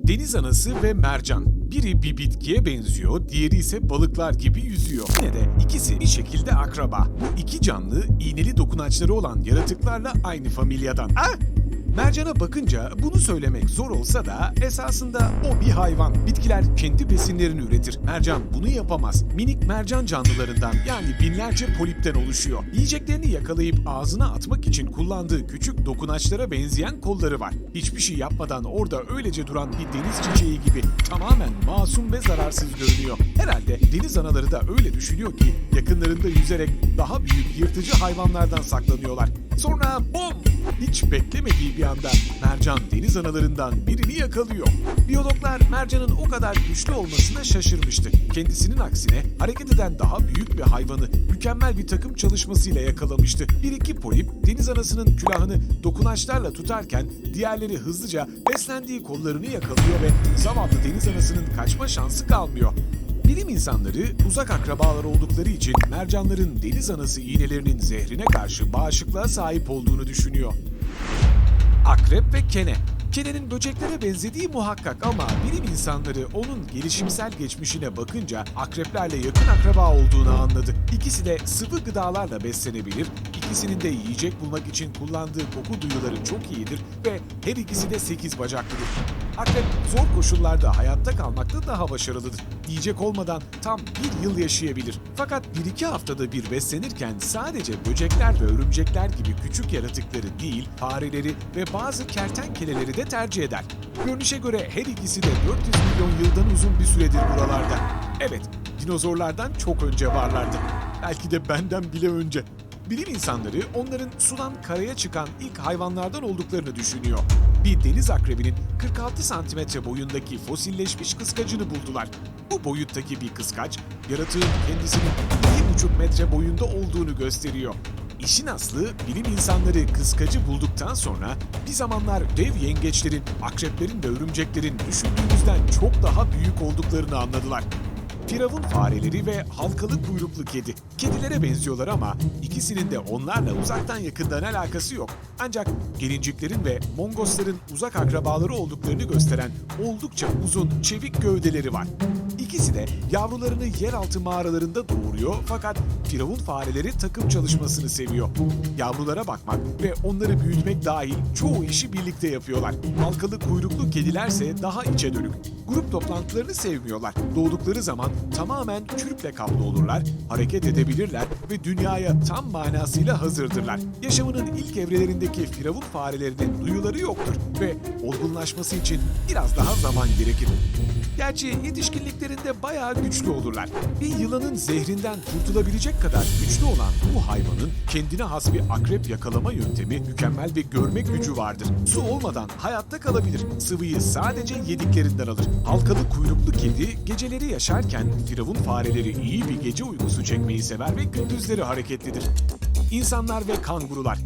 Deniz anası ve mercan. Biri bir bitkiye benziyor, diğeri ise balıklar gibi yüzüyor. Yine de ikisi bir şekilde akraba. Bu iki canlı iğneli dokunaçları olan yaratıklarla aynı familyadan. Ah! Mercana bakınca bunu söylemek zor olsa da esasında o bir hayvan. Bitkiler kendi besinlerini üretir. Mercan bunu yapamaz. Minik mercan canlılarından yani binlerce polipten oluşuyor. Yiyeceklerini yakalayıp ağzına atmak için kullandığı küçük dokunaçlara benzeyen kolları var. Hiçbir şey yapmadan orada öylece duran bir deniz çiçeği gibi tamamen masum ve zararsız görünüyor. Herhalde deniz anaları da öyle düşünüyor ki yakınlarında yüzerek daha büyük yırtıcı hayvanlardan saklanıyorlar. Sonra bom! Hiç beklemediği bir anda mercan deniz analarından birini yakalıyor. Biyologlar mercanın o kadar güçlü olmasına şaşırmıştı. Kendisinin aksine hareket eden daha büyük bir hayvanı mükemmel bir takım çalışmasıyla yakalamıştı. Bir iki polip deniz anasının külahını dokunaçlarla tutarken diğerleri hızlıca beslendiği kollarını yakalıyor ve zavallı deniz anasının kaçma şansı kalmıyor. Bilim insanları uzak akrabalar oldukları için mercanların deniz anası iğnelerinin zehrine karşı bağışıklığa sahip olduğunu düşünüyor. Akrep ve kene. Kenenin böceklere benzediği muhakkak ama bilim insanları onun gelişimsel geçmişine bakınca akreplerle yakın akraba olduğunu anladı. İkisi de sıvı gıdalarla beslenebilir, ikisinin de yiyecek bulmak için kullandığı koku duyuları çok iyidir ve her ikisi de sekiz bacaklıdır. Akrep zor koşullarda hayatta kalmakta daha başarılıdır. Yiyecek olmadan tam bir yıl yaşayabilir. Fakat bir iki haftada bir beslenirken sadece böcekler ve örümcekler gibi küçük yaratıkları değil, fareleri ve bazı kertenkeleleri de tercih eder. Görünüşe göre her ikisi de 400 milyon yıldan uzun bir süredir buralarda. Evet, dinozorlardan çok önce varlardı. Belki de benden bile önce. Bilim insanları onların sudan karaya çıkan ilk hayvanlardan olduklarını düşünüyor. Bir deniz akrebinin 46 santimetre boyundaki fosilleşmiş kıskacını buldular. Bu boyuttaki bir kıskaç, yaratığın kendisinin 2,5 metre boyunda olduğunu gösteriyor. İşin aslı bilim insanları kıskacı bulduktan sonra bir zamanlar dev yengeçlerin, akreplerin ve örümceklerin düşündüğümüzden çok daha büyük olduklarını anladılar. Firavun fareleri ve halkalı kuyruklu kedi. Kedilere benziyorlar ama ikisinin de onlarla uzaktan yakından alakası yok. Ancak gelinciklerin ve mongosların uzak akrabaları olduklarını gösteren oldukça uzun, çevik gövdeleri var. İkisi de yavrularını yeraltı mağaralarında doğuruyor fakat firavun fareleri takım çalışmasını seviyor. Yavrulara bakmak ve onları büyütmek dahil çoğu işi birlikte yapıyorlar. Halkalı kuyruklu kedilerse daha içe dönük. Grup toplantılarını sevmiyorlar. Doğdukları zaman tamamen çürükle kaplı olurlar, hareket edebilirler ve dünyaya tam manasıyla hazırdırlar. Yaşamının ilk evrelerindeki firavun farelerinin duyuları yoktur ve olgunlaşması için biraz daha zaman gerekir. Gerçi yetişkinliklerinde bayağı güçlü olurlar. Bir yılanın zehrinden kurtulabilecek kadar güçlü olan bu hayvanın kendine has bir akrep yakalama yöntemi, mükemmel bir görme gücü vardır. Su olmadan hayatta kalabilir. Sıvıyı sadece yediklerinden alır. Halkalı kuyruklu kedi geceleri yaşarken firavun fareleri iyi bir gece uykusu çekmeyi sever ve gündüzleri hareketlidir. İnsanlar ve kangurular.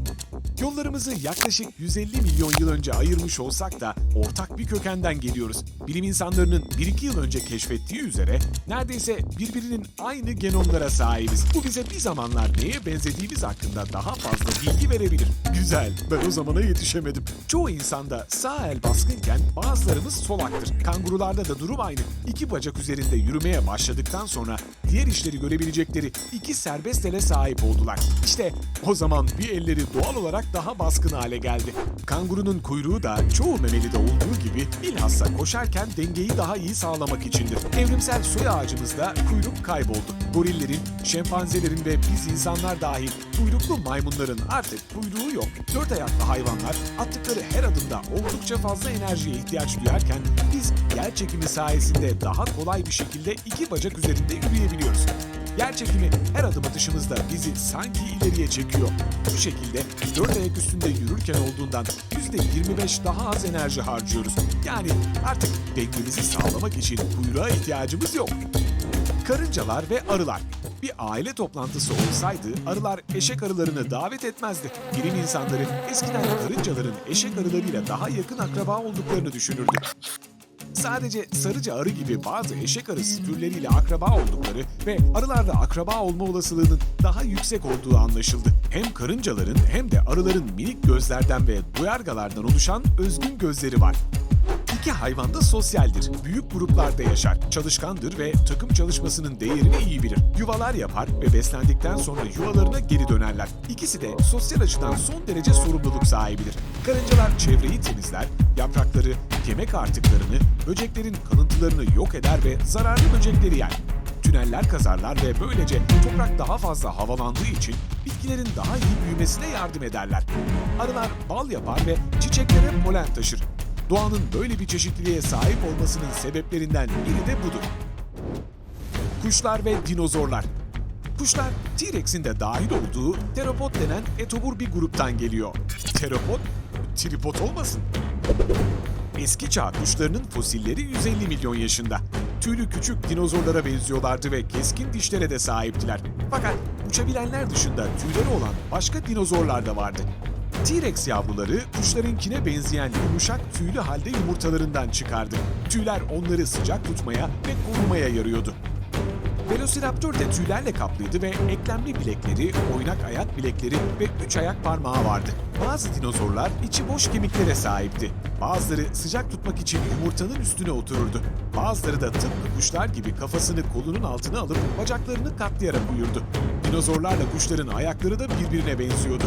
Yollarımızı yaklaşık 150 milyon yıl önce ayırmış olsak da ortak bir kökenden geliyoruz. Bilim insanlarının 1-2 yıl önce keşfettiği üzere neredeyse birbirinin aynı genomlara sahibiz. Bu bize bir zamanlar neye benzediğimiz hakkında daha fazla bilgi verebilir. Güzel, ben o zamana yetişemedim. Çoğu insanda sağ el baskınken bazılarımız solaktır. Kangurularda da durum aynı. İki bacak üzerinde yürümeye başladıktan sonra diğer işleri görebilecekleri iki serbest ele sahip oldular. İşte o zaman bir elleri doğal olarak daha baskın hale geldi. Kangurunun kuyruğu da çoğu memelide olduğu gibi bilhassa koşarken dengeyi daha iyi sağlamak içindir. Evrimsel soy ağacımızda kuyruk kayboldu. Gorillerin, şempanzelerin ve biz insanlar dahil kuyruklu maymunların artık kuyruğu yok. Dört ayaklı hayvanlar attıkları her adımda oldukça fazla enerjiye ihtiyaç duyarken biz yer çekimi sayesinde daha kolay bir şekilde iki bacak üzerinde yürüyebiliyoruz. Yer çekimi her adım atışımızda bizi sanki ileriye çekiyor. Bu şekilde dört ayak üstünde yürürken olduğundan %25 daha az enerji harcıyoruz. Yani artık dengemizi sağlamak için kuyruğa ihtiyacımız yok. Karıncalar ve arılar. Bir aile toplantısı olsaydı arılar eşek arılarını davet etmezdi. Bilim insanları eskiden karıncaların eşek arılarıyla daha yakın akraba olduklarını düşünürdü. Sadece sarıca arı gibi bazı eşek arısı türleriyle akraba oldukları ve arılarla akraba olma olasılığının daha yüksek olduğu anlaşıldı. Hem karıncaların hem de arıların minik gözlerden ve duyargalardan oluşan özgün gözleri var. İki hayvan da sosyaldir. Büyük gruplarda yaşar. Çalışkandır ve takım çalışmasının değerini iyi bilir. Yuvalar yapar ve beslendikten sonra yuvalarına geri dönerler. İkisi de sosyal açıdan son derece sorumluluk sahibidir. Karıncalar çevreyi temizler, yaprakları, yemek artıklarını, böceklerin kalıntılarını yok eder ve zararlı böcekleri yer. Tüneller kazarlar ve böylece toprak daha fazla havalandığı için bitkilerin daha iyi büyümesine yardım ederler. Arılar bal yapar ve çiçeklere polen taşır. Doğanın böyle bir çeşitliliğe sahip olmasının sebeplerinden biri de budur. Kuşlar ve dinozorlar. Kuşlar T-Rex'in de dahil olduğu teropod denen etobur bir gruptan geliyor. Teropod, tripod olmasın? Eski çağ kuşlarının fosilleri 150 milyon yaşında. Tüylü küçük dinozorlara benziyorlardı ve keskin dişlere de sahiptiler. Fakat uçabilenler dışında tüyleri olan başka dinozorlar da vardı. T-Rex yavruları kuşlarınkine benzeyen yumuşak tüylü halde yumurtalarından çıkardı. Tüyler onları sıcak tutmaya ve korumaya yarıyordu. Velociraptor de tüylerle kaplıydı ve eklemli bilekleri, oynak ayak bilekleri ve üç ayak parmağı vardı. Bazı dinozorlar içi boş kemiklere sahipti. Bazıları sıcak tutmak için yumurtanın üstüne otururdu. Bazıları da tıpkı kuşlar gibi kafasını kolunun altına alıp bacaklarını katlayarak uyurdu. Dinozorlarla kuşların ayakları da birbirine benziyordu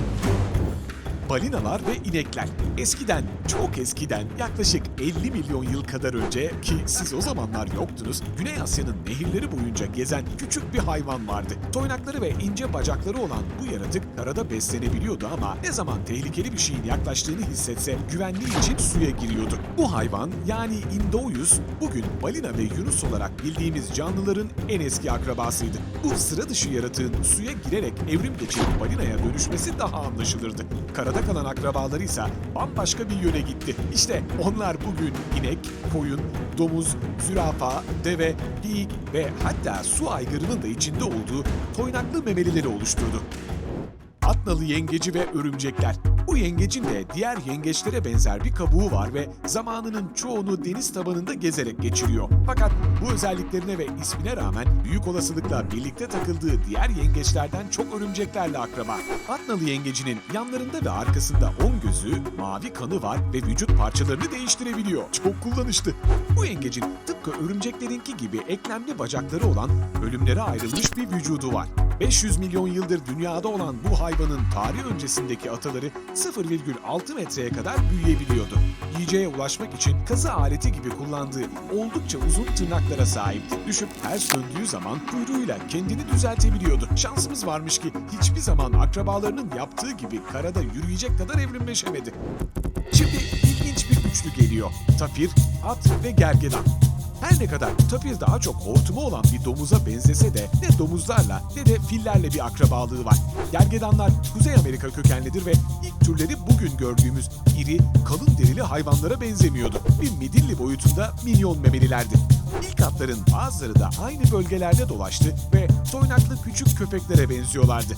balinalar ve inekler. Eskiden, çok eskiden, yaklaşık 50 milyon yıl kadar önce ki siz o zamanlar yoktunuz, Güney Asya'nın nehirleri boyunca gezen küçük bir hayvan vardı. Toynakları ve ince bacakları olan bu yaratık karada beslenebiliyordu ama ne zaman tehlikeli bir şeyin yaklaştığını hissetse güvenliği için suya giriyordu. Bu hayvan yani Indoyus bugün balina ve yunus olarak bildiğimiz canlıların en eski akrabasıydı. Bu sıra dışı yaratığın suya girerek evrim geçirip balinaya dönüşmesi daha anlaşılırdı. Karada kalan akrabaları ise bambaşka bir yöne gitti. İşte onlar bugün inek, koyun, domuz, zürafa, deve, geyik ve hatta su aygırının da içinde olduğu toynaklı memelileri oluşturdu. Atnalı yengeci ve örümcekler. Bu yengecin de diğer yengeçlere benzer bir kabuğu var ve zamanının çoğunu deniz tabanında gezerek geçiriyor. Fakat bu özelliklerine ve ismine rağmen büyük olasılıkla birlikte takıldığı diğer yengeçlerden çok örümceklerle akraba. Atnalı yengecinin yanlarında ve arkasında 10 gözü, mavi kanı var ve vücut parçalarını değiştirebiliyor. Çok kullanışlı. Bu yengecin tıpkı örümceklerinki gibi eklemli bacakları olan bölümlere ayrılmış bir vücudu var. 500 milyon yıldır dünyada olan bu hayvanın tarih öncesindeki ataları 0,6 metreye kadar büyüyebiliyordu. Yiyeceğe ulaşmak için kazı aleti gibi kullandığı oldukça uzun tırnaklara sahipti. Düşüp ters döndüğü zaman kuyruğuyla kendini düzeltebiliyordu. Şansımız varmış ki hiçbir zaman akrabalarının yaptığı gibi karada yürüyecek kadar evrimleşemedi. Şimdi ilginç bir üçlü geliyor. Tapir, at ve gergedan. Her ne kadar tapir daha çok hortumu olan bir domuza benzese de ne domuzlarla ne de fillerle bir akrabalığı var. Gergedanlar Kuzey Amerika kökenlidir ve ilk türleri bugün gördüğümüz iri, kalın derili hayvanlara benzemiyordu. Bir midilli boyutunda milyon memelilerdi. İlk atların bazıları da aynı bölgelerde dolaştı ve toynaklı küçük köpeklere benziyorlardı.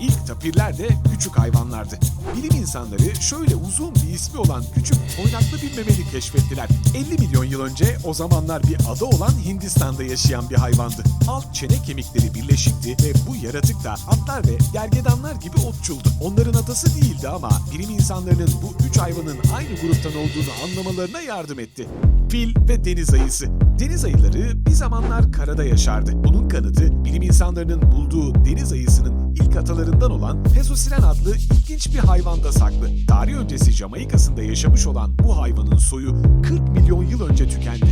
İlk tapirler de küçük hayvanlardı. Bilim insanları şöyle uzun bir ismi olan küçük oynaklı bir memeli keşfettiler. 50 milyon yıl önce o zamanlar bir ada olan Hindistan'da yaşayan bir hayvandı. Alt çene kemikleri birleşikti ve bu yaratık da atlar ve gergedanlar gibi otçuldu. Onların atası değildi ama bilim insanlarının bu üç hayvanın aynı gruptan olduğunu anlamalarına yardım etti. Fil ve deniz ayısı. Deniz ayıları bir zamanlar karada yaşardı. Bunun kanıtı bilim insanlarının bulduğu deniz ayısının ilk atalarından olan Pesosiren adlı ilginç bir hayvanda saklı. Tarih öncesi Jamaika'sında yaşamış olan bu hayvanın soyu 40 milyon yıl önce tükendi.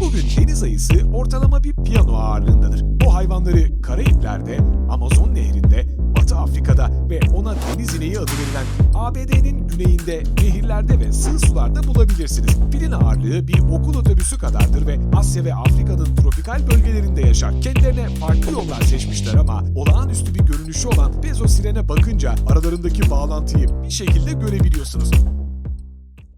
Bugün deniz ayısı ortalama bir piyano ağırlığındadır. Bu hayvanları Karayipler'de, Amazon Nehri'nde, Batı Afrika'da ve ona deniz ineği adı verilen ABD'nin güneyinde, nehirlerde ve sığ sularda bulabilirsiniz. Filin ağırlığı bir okul otobüsü kadardır ve Asya ve Afrika'nın tropikal bölgelerinde yaşar. Kendilerine farklı yollar seçmişler ama olağanüstü bir görünüşü olan Bezosirene bakınca aralarındaki bağlantıyı bir şekilde görebiliyorsunuz.